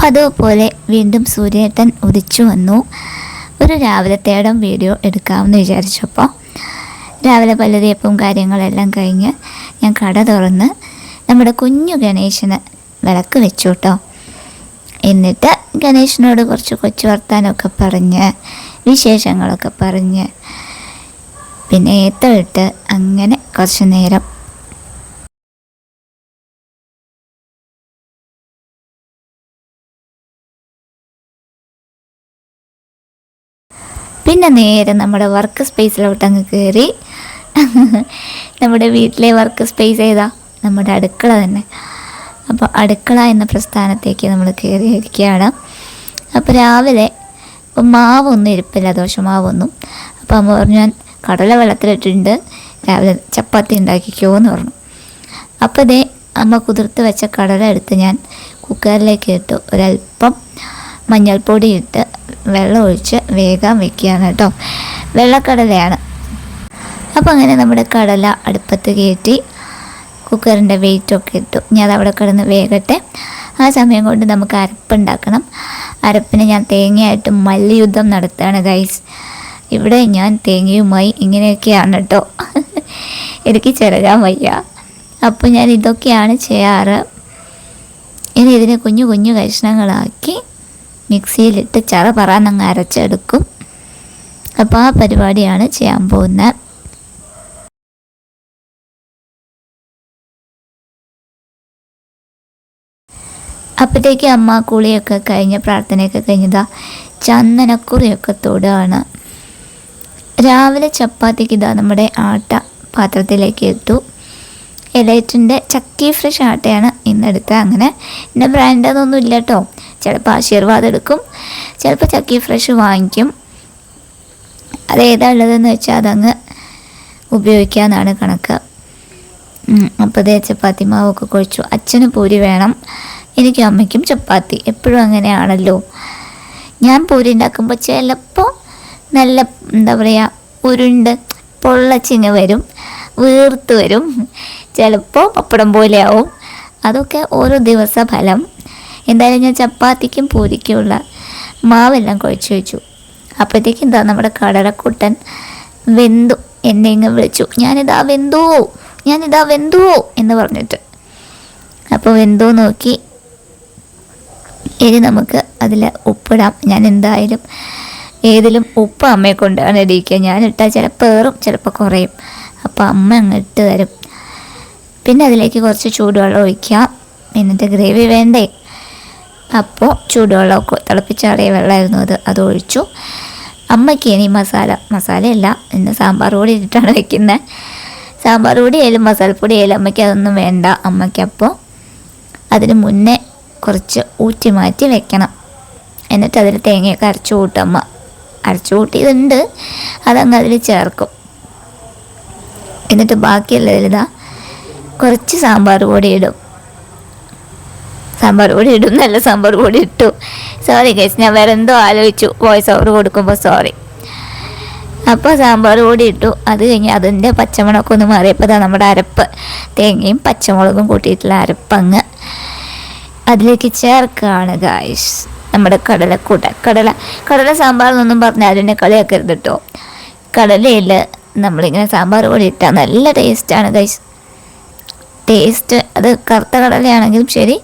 പതിവ് പോലെ വീണ്ടും സൂര്യേട്ടൻ ഉദിച്ചു വന്നു. ഒരു രാവിലത്തേടം വീഡിയോ എടുക്കാമെന്ന് വിചാരിച്ചപ്പോൾ രാവിലെ പലതേപ്പും കാര്യങ്ങളെല്ലാം കഴിഞ്ഞ് ഞാൻ കട തുറന്ന് നമ്മുടെ കുഞ്ഞു ഗണേശന് വിളക്ക് വെച്ചു കേട്ടോ എന്നിട്ട് ഗണേശനോട് കുറച്ച് കൊച്ചു വർത്താനമൊക്കെ പറഞ്ഞ് വിശേഷങ്ങളൊക്കെ പറഞ്ഞ്. പിന്നെ ഏത്തമിട്ട് അങ്ങനെ കുറച്ച് നേരം പിന്നെ നേരെ നമ്മുടെ വർക്ക് സ്പേസിലോട്ട് അങ്ങ് കയറി നമ്മുടെ വീട്ടിലെ വർക്ക് സ്പേസ് ഏതാ? നമ്മുടെ അടുക്കള തന്നെ. അപ്പോൾ അടുക്കള എന്ന പ്രസ്ഥാനത്തേക്ക് നമ്മൾ കയറിയിരിക്കുകയാണ് അപ്പോൾ രാവിലെ മാവൊന്നും ഇരിപ്പില്ല ദോശമാവൊന്നും. അപ്പോൾ അമ്മ പറഞ്ഞു ഞാൻ കടല വെള്ളത്തിലിട്ടിട്ടുണ്ട്. രാവിലെ ചപ്പാത്തി ഉണ്ടാക്കിക്കോ എന്ന് പറഞ്ഞു. അപ്പോൾ ഇതേ അമ്മ കുതിർത്ത് വെച്ച കടല എടുത്ത് ഞാൻ കുക്കറിലേക്ക് ഇട്ടു. ഒരല്പം മഞ്ഞൾപ്പൊടി ഇട്ട് വെള്ളം ഒഴിച്ച് വേഗം വെക്കുകയാണ് കേട്ടോ. വെള്ളക്കടലയാണ്. അപ്പോൾ അങ്ങനെ നമ്മുടെ കടല അടുപ്പത്ത് കയറ്റി കുക്കറിന്റെ വെയിറ്റൊക്കെ ഇട്ടു. ഞാൻ അത് അവിടെ കിടന്ന് വേഗട്ടെ ആ സമയം കൊണ്ട് നമുക്ക് അരപ്പുണ്ടാക്കണം അരപ്പിന് ഞാൻ തേങ്ങയായിട്ട് മല്ലയുദ്ധം നടത്തുകയാണ് ഗൈസ് ഇവിടെ ഞാൻ തേങ്ങയുമായി ഇങ്ങനെയൊക്കെയാണ് കേട്ടോ. എനിക്ക് ചിറകാൻ വയ്യ. അപ്പോൾ ഞാൻ ഇതൊക്കെയാണ് ചെയ്യാറ്. ഇനി ഇതിനെ കുഞ്ഞു കുഞ്ഞു കഷ്ണങ്ങളാക്കി മിക്സിയിലിട്ട് ചറ പറന്നങ്ങ് അരച്ചെടുക്കും. അപ്പോൾ ആ പരിപാടിയാണ് ചെയ്യാൻ പോകുന്നത്. അപ്പോഴത്തേക്ക് അമ്മ കുളിയൊക്കെ കഴിഞ്ഞ് പ്രാർത്ഥനയൊക്കെ കഴിഞ്ഞതാ ചന്ദനക്കുറിയൊക്കെ തൊടുകയാണ് രാവിലെ ചപ്പാത്തിക്ക് ഇതാ നമ്മുടെ ആട്ട പാത്രത്തിലേക്ക് ഇട്ടു. എലൈറ്റിന്റെ ചക്കി ഫ്രഷ് ആട്ടയാണ് ഇന്നെടുത്തത്. അങ്ങനെ എന്റെ ബ്രാൻഡൊന്നും ഇല്ല കേട്ടോ. ചിലപ്പോൾ ആശീർവാദം എടുക്കും. ചിലപ്പോൾ ചക്കി ഫ്രഷ് വാങ്ങിക്കും. അത് ഏതാ ഉള്ളതെന്ന് വെച്ചാൽ അതങ്ങ് ഉപയോഗിക്കാമെന്നാണ് കണക്ക്. അപ്പോൾ അതേ ചപ്പാത്തി മാവൊക്കെ കുഴിച്ചു. അച്ഛന് പൂരി വേണം. എനിക്കും അമ്മയ്ക്കും ചപ്പാത്തി. എപ്പോഴും അങ്ങനെയാണല്ലോ. ഞാൻ പൂരി ഉണ്ടാക്കുമ്പോൾ ചിലപ്പോൾ നല്ല എന്താ പറയുക ഉരുണ്ട് പൊള്ളച്ചിങ്ങ് വരും. വീർത്ത് വരും. ചിലപ്പോൾ പപ്പടം പോലെയാവും. അതൊക്കെ ഓരോ ദിവസ ഫലം. എന്തായാലും ഞാൻ ചപ്പാത്തിക്കും പൂരിക്കുമുള്ള മാവെല്ലാം കുഴച്ച് വെച്ചു. അപ്പോഴത്തേക്ക് എന്താ നമ്മുടെ കടലക്കുട്ടൻ വെന്തു. എന്നെ ഇങ്ങ് വിളിച്ചു. ഞാനിതാ വെന്തുവോ ഞാനിതാ വെന്തുവോ എന്ന് പറഞ്ഞിട്ട്. അപ്പോൾ വെന്തോ നോക്കി. ഇനി നമുക്ക് അതിൽ ഉപ്പിടാം. ഞാൻ എന്തായാലും ഏതിലും ഉപ്പ് അമ്മയെ കൊണ്ടാണ് ഇടിക്കുക ഞാനിട്ടാൽ ചിലപ്പോൾ ഏറും ചിലപ്പോൾ കുറയും. അപ്പോൾ അമ്മ അങ്ങ് ഇട്ട് തരും. പിന്നെ അതിലേക്ക് കുറച്ച് ചൂടുവെള്ളം ഒഴിക്കാം. എന്നിട്ട് ഗ്രേവി വേണ്ടേ? അപ്പോൾ ചൂടുവെള്ളമൊക്കെ തിളപ്പിച്ചാറിയ വെള്ളമായിരുന്നു അത്. അത് ഒഴിച്ചു. അമ്മയ്ക്ക് ഇനി മസാല. മസാലയല്ല ഇന്ന് സാമ്പാർ പൊടി ഇട്ടിട്ടാണ് വെക്കുന്നത് സാമ്പാർ പൊടി ആയാലും മസാലപ്പൊടി ആയാലും അമ്മയ്ക്ക് അതൊന്നും വേണ്ട. അമ്മയ്ക്ക് അപ്പോൾ അതിന് മുന്നേ കുറച്ച് ഊറ്റി മാറ്റി വെക്കണം. എന്നിട്ട് അതിൽ തേങ്ങയൊക്കെ അരച്ചു കൂട്ടും. അമ്മ അരച്ചു കൂട്ടിയതുണ്ട്. അതങ്ങ് അതിൽ ചേർക്കും. എന്നിട്ട് ബാക്കിയുള്ളതിലിതാ കുറച്ച് സാമ്പാർ പൊടി ഇടും. സാമ്പാർ പൊടി ഇടും. നല്ല സാമ്പാർ പൊടി ഇട്ടു. സോറി ഗൈസ് ഞാൻ വേറെ എന്തോ ആലോചിച്ചു. വോയിസ് ഓവർ കൊടുക്കുമ്പോൾ സോറി അപ്പോൾ സാമ്പാർ പൊടി ഇട്ടു. അത് കഴിഞ്ഞ് അതിന്റെ പച്ചമുളകൊക്കെ ഒന്ന് മാറിയപ്പോൾ നമ്മുടെ അരപ്പ്. തേങ്ങയും പച്ചമുളകും കൂട്ടിയിട്ടുള്ള അരപ്പങ്ങ് അതിലേക്ക് ചേർക്കുകയാണ് ഗായ്സ് നമ്മുടെ കടലക്കൂട്ട. കടല കടല സാമ്പാർ എന്നൊന്നും പറഞ്ഞാൽ അതിനെ കളിയാക്കരുത് കേട്ടോ കടലയിൽ നമ്മളിങ്ങനെ സാമ്പാർ പൊടി ഇട്ടാൽ നല്ല ടേസ്റ്റാണ് ഗൈസ് ടേസ്റ്റ് അത് കറുത്ത കടലയാണെങ്കിലും ശരി.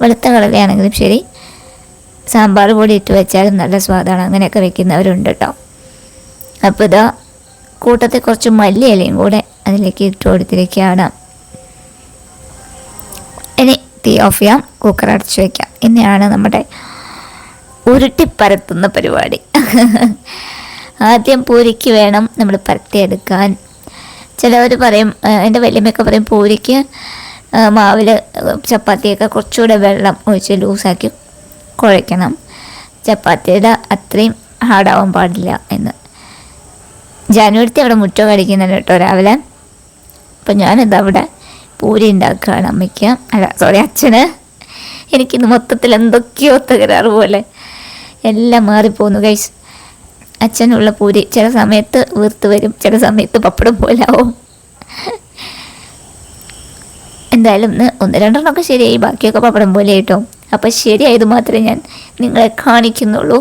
വെളുത്ത കടലയാണെങ്കിലും ശരി. സാമ്പാർ പൊടി ഇട്ട് വെച്ചാലും നല്ല സ്വാദാണ്. അങ്ങനെയൊക്കെ വെക്കുന്നവരുണ്ട് കേട്ടോ. അപ്പോൾ ഇതാ കൂട്ടത്തിൽ കുറച്ച് മല്ലിയിലയും കൂടെ അതിലേക്ക് ഇട്ട് കൊടുത്തിരിക്കുകയാണ്. ഇനി തീ ഓഫ് ചെയ്യാം. കുക്കർ അടച്ചു വയ്ക്കാം ഇനിയാണ് നമ്മുടെ ഉരുട്ടിപ്പരത്തുന്ന പരിപാടി. ആദ്യം പൂരിക്ക് വേണം നമ്മൾ പരത്തിയെടുക്കാൻ ചിലവർ പറയും എന്റെ വല്യമ്മയൊക്കെ പറയും പൂരിക്ക് മാവിൽ ചപ്പാത്തിയൊക്കെ കുറച്ചുകൂടെ വെള്ളം ഒഴിച്ച് ലൂസാക്കി കുഴയ്ക്കണം. ചപ്പാത്തിയുടെ അത്രയും ഹാർഡാവാൻ പാടില്ല എന്ന്. ജാനുവരത്തി അവിടെ മുറ്റം കടിക്കുന്നുണ്ട് കേട്ടോ രാവിലെ. അപ്പം ഞാനിത് അവിടെ പൂരി ഉണ്ടാക്കുകയാണ് അമ്മയ്ക്ക്. അല്ല സോറി അച്ഛന്. എനിക്കിന്ന് മൊത്തത്തിൽ എന്തൊക്കെയോ തകരാറ് പോലെ. എല്ലാം മാറിപ്പോന്നു കഴിച്ച് അച്ഛനുള്ള പൂരി ചില സമയത്ത് വീർത്ത് വരും ചില സമയത്ത് പപ്പടം പോലാവും. എന്തായാലും ഇന്ന് ഒന്ന് രണ്ടെണ്ണമൊക്കെ ശരിയായി. ബാക്കിയൊക്കെ പപ്പടം പോലെ കേട്ടോ അപ്പോൾ ശരിയായത് മാത്രമേ ഞാൻ നിങ്ങളെ കാണിക്കുന്നുള്ളൂ.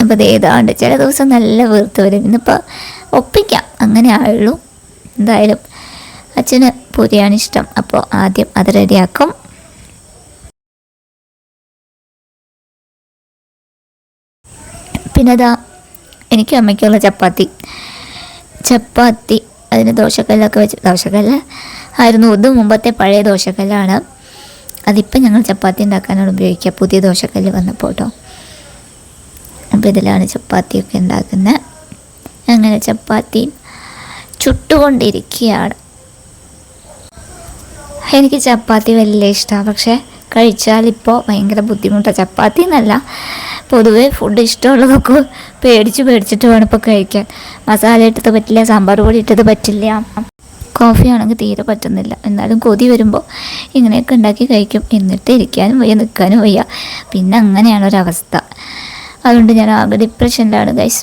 അപ്പോൾ ഇത് ഏതാണ്ട് ചില ദിവസം നല്ല വീർത്ത് വരും. ഇന്നിപ്പോൾ ഒപ്പിക്കാം. അങ്ങനെ ആയുള്ളൂ. എന്തായാലും അച്ഛന് പൂരിയാണ് ഇഷ്ടം. അപ്പോൾ ആദ്യം അത് റെഡിയാക്കും. പിന്നെ അതാ എനിക്കും അമ്മയ്ക്കുള്ള ചപ്പാത്തി. ചപ്പാത്തി അതിന് ദോശക്കല്ലൊക്കെ വെച്ച് ദോശക്കല്ല് ആയിരുന്നു. ഇത് മുമ്പത്തെ പഴയ ദോശക്കല്ലാണ്. അതിപ്പം ഞങ്ങൾ ചപ്പാത്തി ഉണ്ടാക്കാനാണ് ഉപയോഗിക്കുക. പുതിയ ദോശക്കല്ല് വന്നപ്പോൾ കേട്ടോ. അപ്പോൾ ഇതിലാണ് ചപ്പാത്തിയൊക്കെ ഉണ്ടാക്കുന്നത്. അങ്ങനെ ചപ്പാത്തി ചുട്ടുകൊണ്ടിരിക്കുകയാണ്. എനിക്ക് ചപ്പാത്തി വലിയ ഇഷ്ടമാണ്. പക്ഷേ കഴിച്ചാലിപ്പോൾ ഭയങ്കര ബുദ്ധിമുട്ടാണ്. ചപ്പാത്തി എന്നല്ല പൊതുവേ ഫുഡ് ഇഷ്ടമുള്ളതൊക്കെ പേടിച്ച് പേടിച്ചിട്ട് വേണം ഇപ്പോൾ കഴിക്കാൻ. മസാല ഇട്ടത് പറ്റില്ല സാമ്പാർ പൊടി ഇട്ടത് പറ്റില്ല. കോഫി ആണെങ്കിൽ തീരെ പറ്റുന്നില്ല. എന്നാലും കൊതി വരുമ്പോൾ ഇങ്ങനെയൊക്കെ ഉണ്ടാക്കി കഴിക്കും. എന്നിട്ട് ഇരിക്കാനും വയ്യ നിൽക്കാനും വയ്യ. പിന്നെ അങ്ങനെയാണ് ഒരവസ്ഥ. അതുകൊണ്ട് ഞാൻ ആകെ ഡിപ്രഷനിലാണ് ഗൈസ്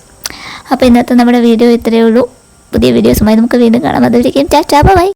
അപ്പോൾ ഇന്നത്തെ നമ്മുടെ വീഡിയോ ഇത്രയേ ഉള്ളൂ. പുതിയ വീഡിയോസുമായി നമുക്ക് വീണ്ടും കാണാം. അതുവരെയും ടാറ്റാ ബൈ